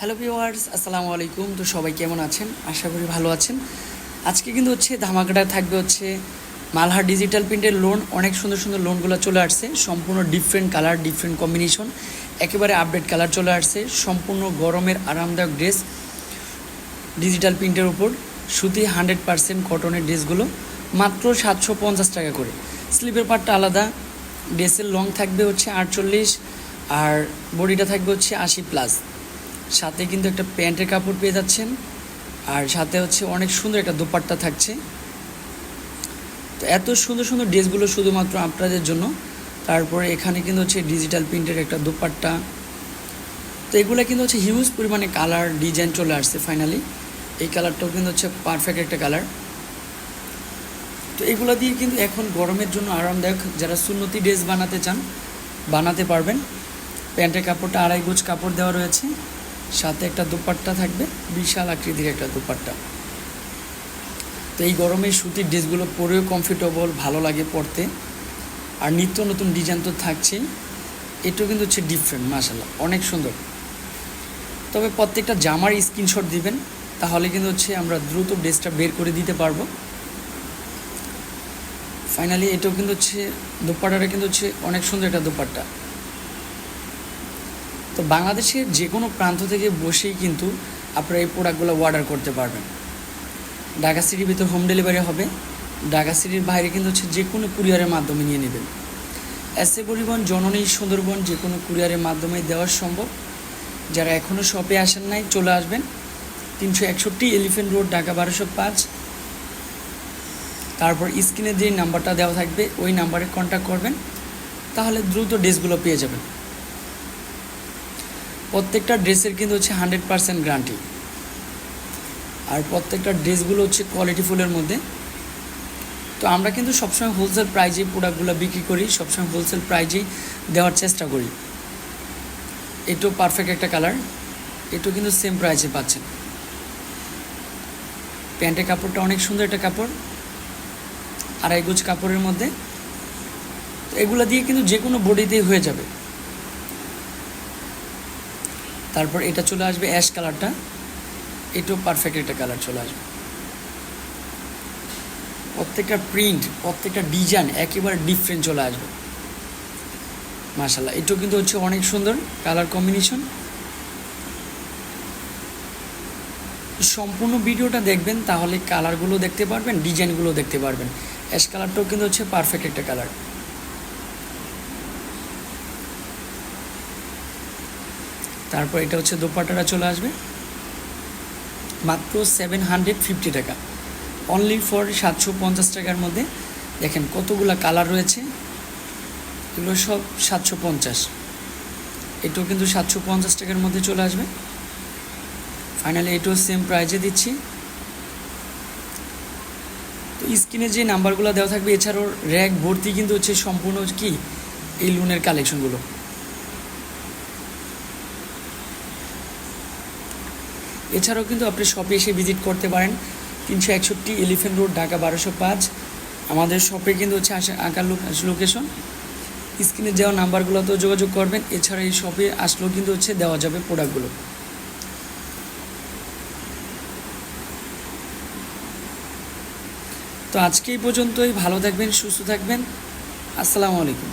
Hello viewers আসসালামু আলাইকুম। তো সবাই কেমন আছেন? আশা করি ভালো আছেন। আজকে কিন্তু হচ্ছে ধামাকাটা থাকবে হচ্ছে মালহার ডিজিটাল প্রিন্টের লোন অনেক সুন্দর সুন্দর লোনগুলো চলে আসছে। সম্পূর্ণ ডিফারেন্ট কালার ডিফারেন্ট কম্বিনেশন একেবারে আপডেট কালার চলে আসছে। সম্পূর্ণ গরমের আরামদায়ক ড্রেস ডিজিটাল প্রিন্টের উপর। সুতি হান্ড্রেড পার্সেন্ট কটনের ড্রেসগুলো মাত্র সাতশো পঞ্চাশ টাকা করে। স্লিপের পার্টটা আলাদা। ড্রেসের লং থাকবে হচ্ছে আটচল্লিশ। আর বডিটা থাকবে হচ্ছে আশি প্লাস সাথে কিন্তু একটা প্যান্টের কাপড় পেয়ে যাচ্ছেন। আর সাথে হচ্ছে অনেক সুন্দর একটা দোপাট্টা থাকছে। তো এত সুন্দর সুন্দর ড্রেসগুলো শুধুমাত্র আপনাদের জন্য। তারপরে এখানে কিন্তু হচ্ছে ডিজিটাল প্রিন্টের একটা দোপাট্টা। তো এগুলো কিন্তু হচ্ছে হিউজ পরিমাণে কালার ডিজাইন চলে আসছে ফাইনালি। এই কালারটাও কিন্তু হচ্ছে পারফেক্ট একটা কালার। তো এগুলো দিয়ে কিন্তু এখন গরমের জন্য আরামদায়ক যারা সুন্নতি ড্রেস বানাতে চান, বানাতে পারবেন। প্যান্টের কাপড়টা আড়াই গোজ কাপড় দেওয়া রয়েছে। সাথে একটা দোপাট্টা থাকবে, বিশাল আকৃতির একটা দোপাট্টা। তো এই গরমে সুতির ড্রেসগুলো পরেও কমফোর্টেবল ভালো লাগে পরতে। আর নিত্য নতুন ডিজাইন তো থাকছেই। এটাও কিন্তু হচ্ছে ডিফারেন্ট মাসাল্লাহ অনেক সুন্দর। তবে প্রত্যেকটা জামার স্ক্রিনশট দিবেন, তাহলে কিন্তু হচ্ছে আমরা দ্রুত ড্রেসটা বের করে দিতে পারব। ফাইনালি এটাও কিন্তু হচ্ছে, দোপাট্টাটা কিন্তু হচ্ছে অনেক সুন্দর একটা দোপাট্টা। তো বাংলাদেশের যে কোনো প্রান্ত থেকে বসেই কিন্তু আপনারা এই প্রোডাক্টগুলো অর্ডার করতে পারবেন। ঢাকা সিটির ভিতর হোম ডেলিভারি হবে। ঢাকা সিটির বাইরে কিন্তু হচ্ছে যে কোনো কুরিয়ারের মাধ্যমে নিয়ে নেবেন। এসএ পরিবহন, জননী সুন্দরবন যে কোনো কুরিয়ারের মাধ্যমে দেওয়া সম্ভব। যারা এখনও শপে আসেন নাই, চলে আসবেন। তিনশো একষট্টি এলিফেন্ট রোড ঢাকা বারোশো পাঁচ। তারপর স্ক্রিনে যে নাম্বারটা দেওয়া থাকবে, ওই নাম্বারে কন্ট্যাক্ট করবেন। তাহলে দ্রুত ড্রেসগুলো পেয়ে যাবেন। প্রত্যেকটা ড্রেসের কিন্তু হচ্ছে হান্ড্রেড পারসেন্ট গ্যারান্টি। আর প্রত্যেকটা ড্রেসগুলো হচ্ছে কোয়ালিটি ফুলের মধ্যে। তো আমরা কিন্তু সবসময় হোলসেল প্রাইজেই প্রোডাক্টগুলো বিক্রি করি, সবসময় হোলসেল প্রাইজেই দেওয়ার চেষ্টা করি। এটাও পারফেক্ট একটা কালার এটাও কিন্তু সেম প্রাইসে পাচ্ছেন। প্যান্টের কাপড়টা অনেক সুন্দর একটা কাপড়, আড়াই গোজ কাপড়ের মধ্যে। তো এগুলো দিয়ে কিন্তু যে কোনো বডিতেই হয়ে যাবে। তারপর এটা চলে আসবে অ্যাশ কালারটা এটাও পারফেক্ট একটা কালার চলে আসবে। প্রত্যেকটা প্রিন্ট প্রত্যেকটা ডিজাইন একেবারে ডিফারেন্ট চলে আসবে। মাশাল্লাহ এটাও কিন্তু হচ্ছে অনেক সুন্দর কালার কম্বিনেশন সম্পূর্ণ ভিডিওটা দেখবেন, তাহলে কালারগুলো দেখতে পারবেন ডিজাইনগুলো দেখতে পারবেন। অ্যাশ কালারটাও কিন্তু হচ্ছে পারফেক্ট একটা কালার তারপর এটা হচ্ছে দোপাট্টাটা চলে আসবে। মাত্র সেভেন হান্ড্রেড ফিফটি টাকা। অনলি ফর সাতশো পঞ্চাশ টাকার মধ্যে। দেখেন কতগুলা কালার রয়েছে। এগুলো সব সাতশো পঞ্চাশ। এটাও কিন্তু সাতশো পঞ্চাশ টাকার মধ্যে চলে আসবে। ফাইনালি এটাও সেম প্রাইজে দিচ্ছি। তো স্ক্রিনে যে নাম্বারগুলো দেওয়া থাকবে, এছাড়াও র্যাক ভর্তি কিন্তু হচ্ছে সম্পূর্ণ কি? এই লোনের কালেকশনগুলো এছাড়াও কিন্তু আপনি শপে এসে ভিজিট করতে পারেন। তিনশো একষট্টি এলিফেন্ট রোড ঢাকা বারোশো পাঁচ। আমাদের শপে কিন্তু হচ্ছে আসে আঁকার লোকেশন স্ক্রিনে দেওয়া নাম্বারগুলোতেও যোগাযোগ করবেন। এছাড়া এই শপে আসলেও কিন্তু হচ্ছে দেওয়া যাবে প্রোডাক্টগুলো তো আজকে এই পর্যন্তই। ভালো থাকবেন, সুস্থ থাকবেন। আসসালামু আলাইকুম।